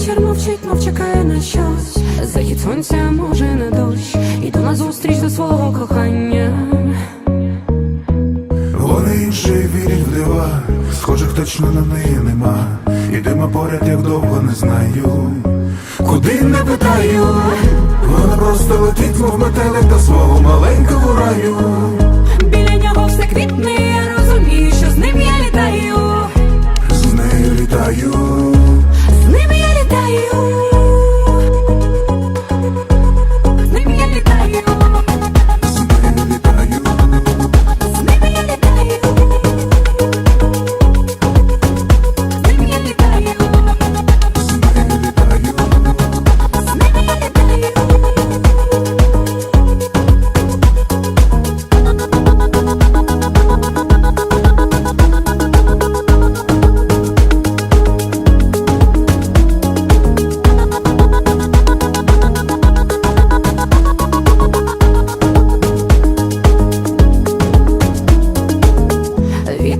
Вітер мовчить, мов чекає на щось. Захід сонця може на дощ. Іду на зустріч до свого кохання. Вони інші вірять в дива, схожих точно на неї нема. Ідемо поряд, як довго не знаю. Куди не питаю, вона просто летить, мов метелик до свого маленького раю.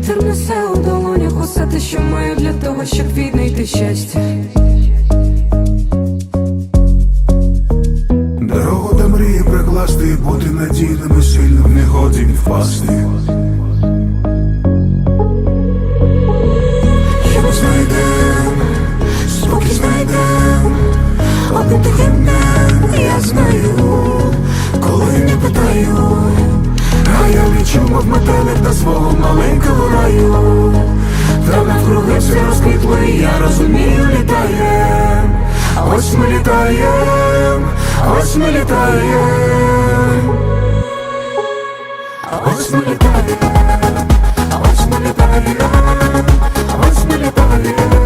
Вітер несе у долонях усе те, що маю для того, щоб віднайти щастя. Дорогу до мрії прикласти і бути надійним і сильним, не годі впасти. Його знайдем, спокій знайдем, одним тихим Чума в метелик до свого маленького раю? Та навкруги все розквітло і я розумію, літаєм. Ось ми літаєм, ось ми літаєм. Ось ми літаєм, ось ми літаєм, ось ми літаєм.